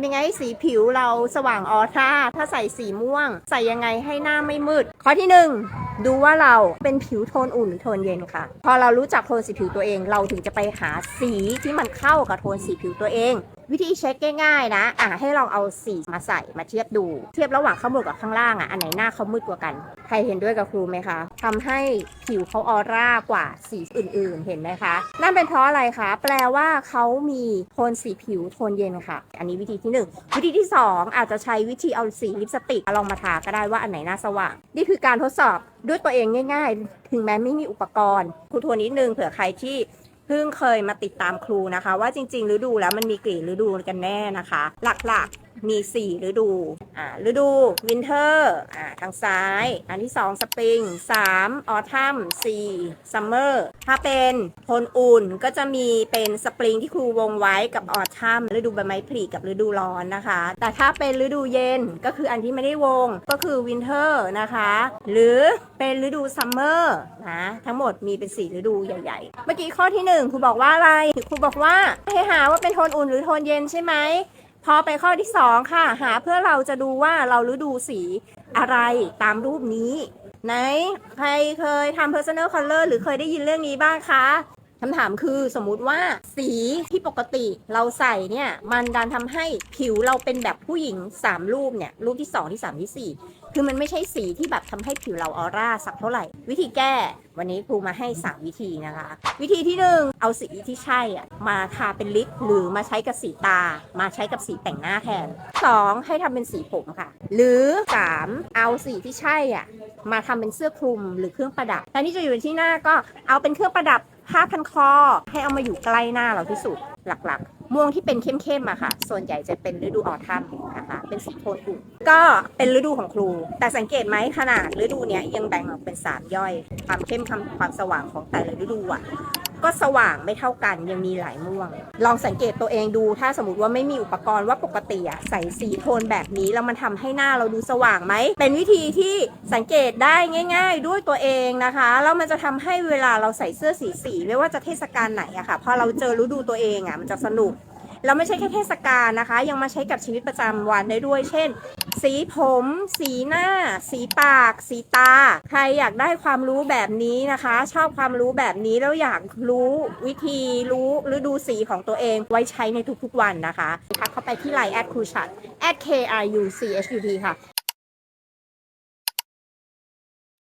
ำยังไงให้สีผิวเราสว่างออร่าถ้าใส่สีม่วง ใส่ยังไงให้หน้าไม่มืด ข้อที่หนึ่งดูว่าเราเป็นผิวโทนอุ่นหรือโทนเย็นค่ะ พอเรารู้จักโทนสีผิวตัวเอง เราถึงจะไปหาสีที่มันเข้ากับโทนสีผิวตัวเอง วิธีเช็คง่ายๆนะ อะให้ลองเอาสีมาใส่มาเทียบดู เทียบระหว่างข้างบนกับข้างล่างอะ อันไหนหน้าเขามืดกว่ากัน ใครเห็นด้วยกับครูไหมคะทำให้ผิวเขาออร่ากว่าสีอื่นๆ เห็นไหมคะ นั่นเป็นเพราะอะไรคะ แปลว่าเขามีโทนสีผิวโทนเย็นค่ะ อันนี้วิธีที่หนึ่งวิธีที่สองอาจจะใช้วิธีเอาสีลิปสติกลองมาทาก็ได้ว่าอันไหนหน้าสว่าง นี่คือการทดสอบด้วยตัวเองง่าย ๆ ถึงแม้ไม่มีอุปกรณ์ ครูทวนนิดนึงเผื่อใครที่ เพิ่งเคยมาติดตามครูนะคะ ว่าจริง ๆ ฤดูแล้วมันมีกี่ฤดูกันแน่นะคะ หลักๆ มี 4 ฤดู อ่า ฤดูวินเทอร์ อ่า ทางซ้าย อันที่2สปริง3ออทัม4ซัมเมอร์ ถ้าเป็นโทนอุ่นก็จะมีเป็นสปริงที่ครูวงไว้กับออทัมฤดูใบไม้ผลิกับฤดูร้อนนะคะ แต่ถ้าเป็นฤดูเย็นก็คืออันที่ไม่ได้วงก็คือวินเทอร์นะคะ หรือเป็นฤดูซัมเมอร์นะ ทั้งหมดมีเป็น 4 ฤดูใหญ่ ๆ เมื่อกี้ข้อที่ 1ครูบอกว่าอะไรครูบอกว่าให้หาว่าเป็นโทนอุ่นหรือโทนเย็นใช่ไหม พอไปข้อที่2ค่ะ หาเพื่อเราจะดูว่าเราฤดูสีอะไรตามรูปนี้ ไหน ใครเคยทำ personal color หรือเคยได้ยินเรื่องนี้บ้างคะ คำถามคือสมมุติว่าสีที่ปกติเราใส่เนี่ยมันดันทำให้ผิวเราเป็นแบบผู้หญิง 3 รูปเนี่ยรูปที่ 2 ที่ 3 ที่ 4 คือมันไม่ใช่สีที่แบบทำให้ผิวเราออร่าสักเท่าไหร่ วิธีแก้วันนี้ครูมาให้ 3 วิธีนะคะ วิธีที่หนึ่งเอาสีที่ใช่อะมาทาเป็นลิปหรือมาใช้กับสีตา มาใช้กับสีแต่งหน้าแทน 2. ให้ทำเป็นสีผมค่ะ หรือ 3. เอาสีที่ใช่อะมาทำเป็นเสื้อคลุมหรือเครื่องประดับแทนที่จะอยู่ที่หน้าก็เอาเป็นเครื่องประดับ ผ้าพันคอให้เอามาอยู่ใกล้หน้าเราที่สุดหลักๆ ม่วงที่เป็นเข้มๆอะค่ะ ส่วนใหญ่จะเป็นฤดูออทัมนะคะ เป็นสีโทนอุ่นก็เป็นฤดูของครู แต่สังเกตไหมขนาดฤดูเนี้ยยังแบ่งออกเป็นสามย่อย ความเข้มความความสว่างของแต่ละฤดูอะ ก็สว่างไม่เท่ากันยังมีหลายม่วง ลองสังเกตตัวเองดูถ้าสมมติว่าไม่มีอุปกรณ์ว่าปกติอะใส่สีโทนแบบนี้แล้วมันทำให้หน้าเราดูสว่างไหม เป็นวิธีที่สังเกตได้ง่าย ๆ ด้วยตัวเองนะคะแล้วมันจะทำให้เวลาเราใส่เสื้อสีสีๆไม่ว่าจะเทศกาลไหนอะค่ะพอเราเจอฤดูตัวเองอะมันจะสนุกแล้วไม่ใช่แค่เทศกาลนะคะ ยังมาใช้กับชีวิตประจำวันได้ด้วย เช่น สีผม สีหน้า สีปาก สีตา ใครอยากได้ความรู้แบบนี้นะคะ ชอบความรู้แบบนี้แล้วอยากรู้วิธีรู้ฤดูสีของตัวเองไว้ใช้ในทุกๆวันนะคะทักเข้าไปที่ไลน์แอดครูชัด at k r u c h u t ค่ะ